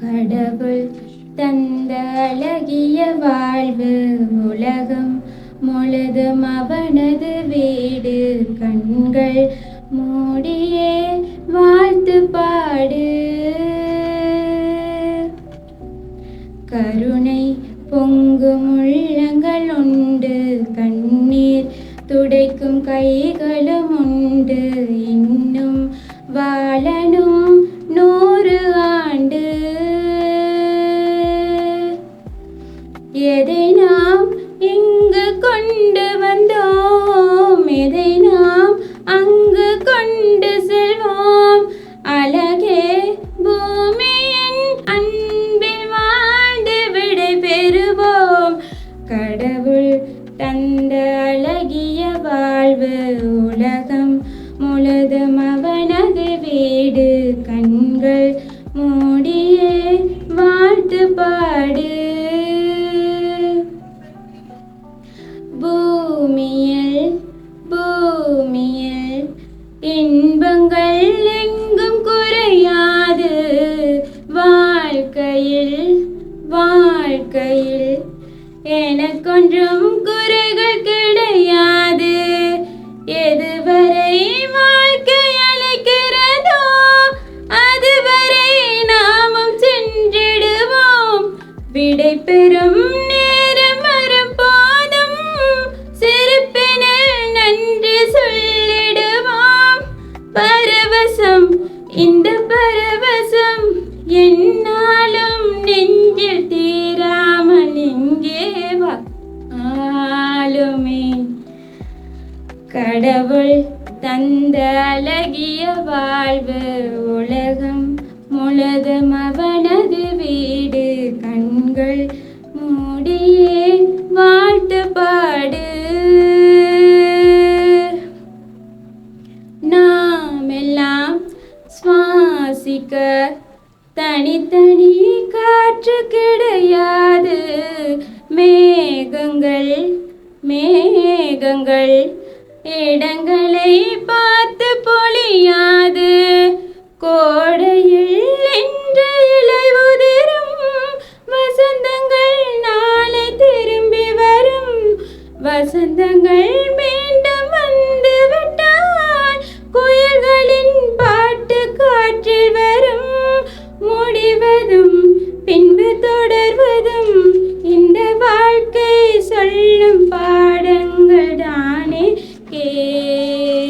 கடவுள் தந்த அழகிய வாழ்வு உலகம் முழுதும் அவனது வீடு. கண்கள் மூடியே வாழ்த்து பாடு. கருணை பொங்கும் உள்ளங்கள் உண்டு. கண்ணீர் துடைக்கும் கைகள் அவனது கண்கள் மூடியே வாழ்த்து பாடு. பூமியில் பூமியில் இன்பங்கள் எங்கும் குறையாது. வாழ்க்கையில் வாழ்க்கையில் எனக்கொன்றும் விடை பெறும் நேரம் வரும் போதும் சிரிப்பினில் நன்றி சொல்லிடுவோம். பரவசம் இந்த பரவசம் என்னாலும் நெஞ்சில் தீராமல் இங்கே ஆளுமே கடவுள் தந்த அழகிய வாழ்வு உலகம் முழுதும் அவனது கண்கள் மூடியே வாழ்த்து பாடு. நாம் எல்லாம் சுவாசிக்க தனித்தனி காற்று கிடையாது. மேகங்கள் மேகங்கள் இடங்களை பார்த்து பொழியாது. கோடையில் வசந்தங்கள் மீண்டும் வந்து விட்டால் குயில்களின் பாட்டு காற்றில் வரும். முடிவதும் பின்பு தொடர்வதும் இந்த வாழ்க்கை சொல்லும் பாடங்கள் தானே கேளடி.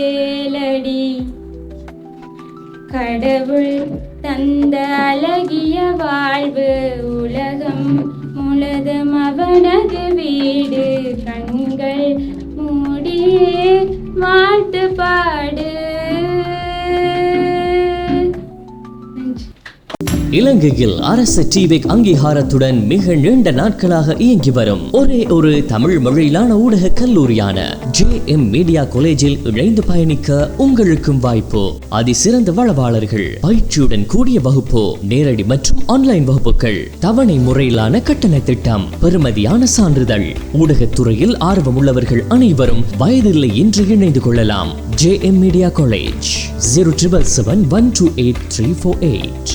கடவுள் தந்த அழகிய வாழ்வு உலகம் முழுதும் அவனது வீடு கண் இலங்கையில் அரச டிவிக் அங்கீகாரத்துடன் மிக நீண்ட நாட்களாக இயங்கி வரும். ஒரே ஒரு தமிழ் மொழியிலான ஊடக கல்லூரியான ஜே எம் மீடியா காலேஜில் இணைந்து பயணிக்க உங்களுக்கும் வாய்ப்பு. அதிசிறந்த வளவாளர்கள் பயிற்சியுடன் கூடிய வகுப்பு நேரடி மற்றும் ஆன்லைன் வகுப்புகள் தவணை முறையிலான கட்டண திட்டம் பெறுமதியான சான்றிதழ். ஊடகத்துறையில் ஆர்வமுள்ளவர்கள் அனைவரும் வயதில்லை என்று இணைந்து கொள்ளலாம். J M media college zero triple seven one two eight three four eight